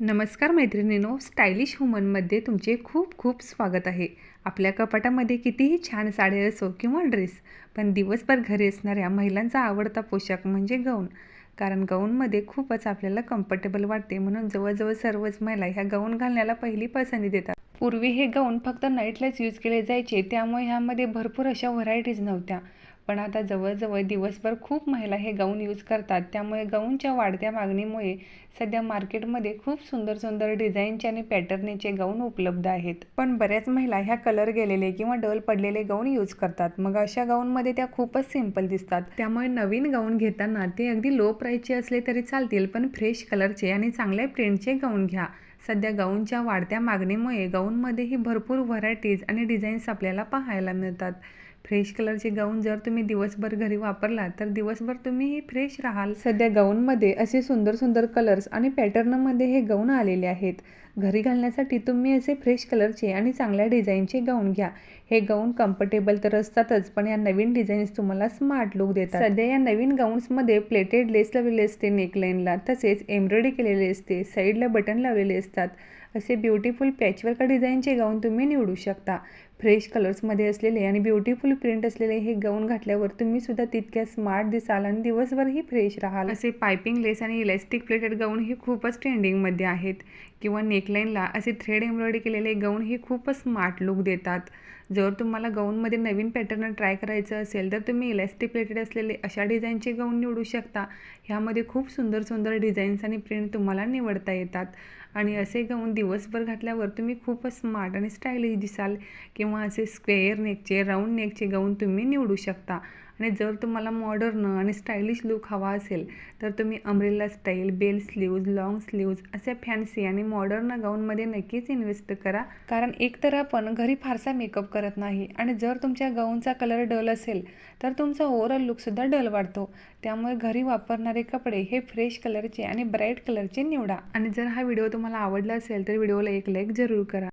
नमस्कार मैत्रिणींनो स्टायलिश वुमनमध्ये तुमचे खूप खूप स्वागत आहे. आपल्या कपाटामध्ये कितीही छान साडी असो किंवा ड्रेस पण दिवसभर घरी असणाऱ्या महिलांचा आवडता पोशाख म्हणजे गाऊन कारण गाऊनमध्ये खूपच आपल्याला कम्फर्टेबल वाटते म्हणून जवळजवळ सर्वच महिला ह्या गाऊन घालण्याला पहिली पसंती देतात. पूर्वी हे गाऊन फक्त नाईटलाच यूज केले जायचे त्यामुळे ह्यामध्ये भरपूर अशा व्हरायटीज नव्हत्या. पण आता जवळजवळ दिवसभर खूप महिला हे गाऊन यूज करतात. त्यामुळे गाऊनच्या वाढत्या मागणीमुळे सध्या मार्केटमध्ये खूप सुंदर सुंदर डिझाईनचे आणि पॅटर्नचे गाऊन उपलब्ध आहेत. पण बऱ्याच महिला ह्या कलर गेलेले किंवा डल पडलेले गाऊन यूज करतात. मग अशा गाऊनमध्ये त्या खूपच सिंपल दिसतात. त्यामुळे नवीन गाऊन घेताना ते अगदी लो प्राईसचे असले तरी चालतील पण फ्रेश कलरचे आणि चांगल्या प्रिंटचे गाऊन घ्या. सध्या गाऊनच्या वाढत्या मागणीमुळे गाऊनमध्येही भरपूर व्हरायटीज आणि डिझाईन्स आपल्याला पाहायला मिळतात. फ्रेश कलरचे गाऊन जर तुम्ही दिवसभर घरी वापरला तर दिवसभर तुम्हीही फ्रेश राहाल. सध्या गाऊनमध्ये असे सुंदर सुंदर कलर्स आणि पॅटर्नमध्ये हे गाऊन आलेले आहेत. घरी घालण्यासाठी तुम्ही असे फ्रेश कलरचे आणि चांगल्या डिझाईनचे गाऊन घ्या. हे गाऊन कम्फर्टेबल तर असतातच पण या नवीन डिझाईन्स तुम्हाला स्मार्ट लुक देतात. सध्या या नवीन गाऊन्समध्ये प्लेटेड लेस लावलेले असते नेकलाईनला. तसेच एम्ब्रॉयडरी केलेले असते साईडला बटन लावलेले असतात. असे ब्युटिफुल पॅचवर्क डिझाईनचे गाऊन तुम्ही निवडू शकता. फ्रेश कलर्समध्ये असलेले आणि ब्युटिफुल प्रिंट असलेले हे गाऊन घातल्यावर तुम्ही सुद्धा तितक्या स्मार्ट दिसाल आणि दिवसभरही फ्रेश राहाल. असे पायपिंग लेस आणि इलॅस्टिक प्लेटेड गाऊन हे खूपच ट्रेंडिंगमध्ये आहेत. किंवा नेकलाईनला असे थ्रेड एम्ब्रॉयडरी केलेले गाऊन हे खूपच स्मार्ट लुक देतात. जर तुम्हाला गाऊनमध्ये नवीन पॅटर्न ट्राय करायचं असेल तर तुम्ही इलॅस्टिक प्लेटेड असलेले अशा डिझाईनचे गाऊन निवडू शकता. ह्यामध्ये खूप सुंदर सुंदर डिझाईन्स आणि प्रिंट तुम्हाला निवडता येतात. आणि असे गाऊन दिवसभर घातल्यावर तुम्ही खूपच स्मार्ट आणि स्टायलिश दिसाल किंवा असे स्क्वेअर नेकचे राऊंड नेकचे गाऊन तुम्ही निवडू शकता. आणि जर तुम्हाला मॉडर्न आणि स्टायलिश लुक हवा असेल तर तुम्ही umbrella style bell sleeves long sleeves असे फॅन्सी आणि मॉडर्न गाऊनमध्ये नक्कीच इन्व्हेस्ट करा. कारण एक तर आपण घरी फारसा मेकअप करत नाही आणि जर तुमच्या गाऊनचा कलर डल असेल तर तुमचा ओव्हरऑल लुकसुद्धा डल वाढतो. त्यामुळे घरी वापरणारे कपडे हे फ्रेश कलरचे आणि ब्राईट कलरचे निवडा. आणि जर हा व्हिडिओ तुम्हाला आवडला असेल तर व्हिडिओला एक लाईक जरूर करा.